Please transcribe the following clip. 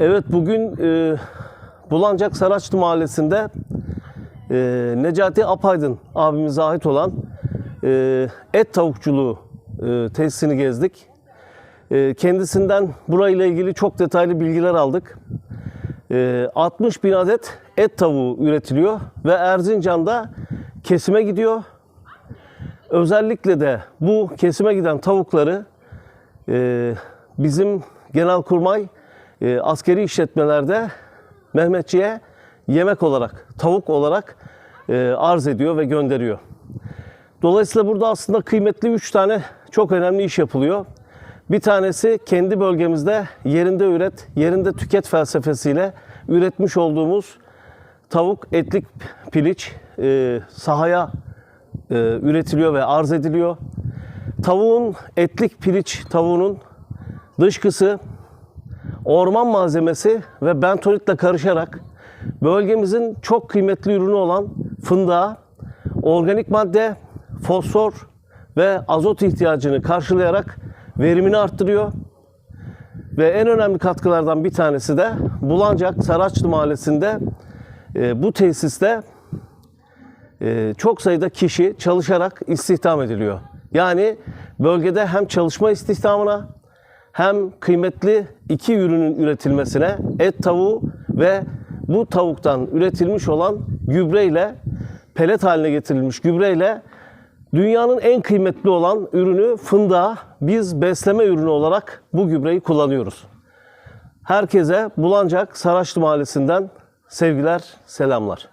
Evet bugün e, Bulancak Saraçlı Mahallesi'nde e, Necati Apaydın abimize ait olan e, et tavukçuluğu e, tesisini gezdik. E, kendisinden burayla ilgili çok detaylı bilgiler aldık. E, 60 bin adet et tavuğu üretiliyor ve Erzincan'da kesime gidiyor. Özellikle de bu kesime giden tavukları e, bizim Genelkurmay e, askeri işletmelerde Mehmetçiğe yemek olarak, tavuk olarak e, arz ediyor ve gönderiyor. Dolayısıyla burada aslında kıymetli 3 tane çok önemli iş yapılıyor. Bir tanesi kendi bölgemizde yerinde üret, yerinde tüket felsefesiyle üretmiş olduğumuz tavuk etlik piliç e, sahaya e, üretiliyor ve arz ediliyor. Tavuğun etlik piliç tavuğunun dışkısı orman malzemesi ve bentonitle karışarak bölgemizin çok kıymetli ürünü olan fındığa organik madde, fosfor ve azot ihtiyacını karşılayarak verimini arttırıyor. Ve en önemli katkılardan bir tanesi de Bulancak Saraçlı Mahallesi'nde e, bu tesiste e, çok sayıda kişi çalışarak istihdam ediliyor. Yani bölgede hem çalışma istihdamına hem kıymetli iki ürünün üretilmesine et tavuğu ve bu tavuktan üretilmiş olan gübreyle pelet haline getirilmiş gübreyle dünyanın en kıymetli olan ürünü fındığa biz besleme ürünü olarak bu gübreyi kullanıyoruz. Herkese Bulancak Saraçlı Mahallesi'nden sevgiler, selamlar.